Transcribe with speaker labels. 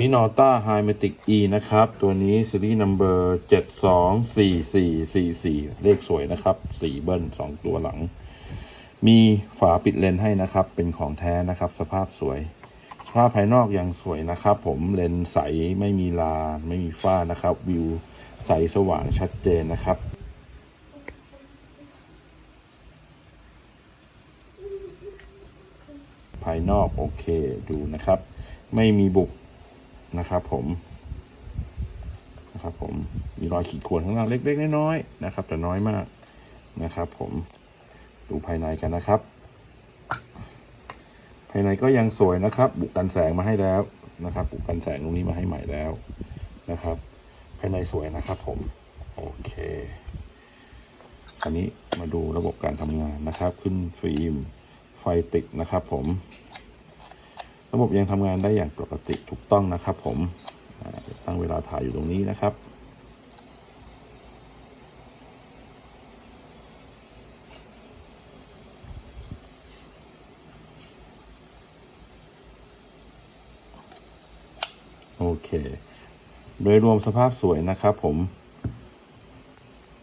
Speaker 1: มินอต้าไฮเมติก E นะครับ ตัวนี้ซีรีส์นัมเบอร์เจ็ดสองสี่สี่สี่สี่เลขสวยนะครับสี่เบิ้ลสองตัวหลัง มีฝาปิดเลนส์ให้นะครับ เป็นของแท้นะครับ สภาพสวย สภาพภายนอกยังสวยนะครับ ผมเลนส์ใสไม่มีลาไม่มีฝ้านะครับ วิวใสสว่างชัดเจนนะครับภายนอกโอเคดูนะครับ ไม่มีบุก นะครับผมนะครับผมมีรอยขีดข่วนข้างล่างเล็กๆน้อยๆนะครับ แต่น้อยมากนะครับผมดูภายในกันนะครับ ภายในก็ยังสวยนะครับ บุกกันแสงมาให้แล้วนะครับ บุกกันแสงตรงนี้มาให้ใหม่แล้วนะครับ ภายในสวยนะครับผมโอเคอันนี้มาดูระบบการทำงานนะครับ ขึ้นฟิล์มไฟติดนะครับผม ระบบยังทำงานได้อย่างปกติถูกต้องนะครับ ผมตั้งเวลาถ่ายอยู่ตรงนี้นะครับ โอเค โดยรวมสภาพสวยนะครับผม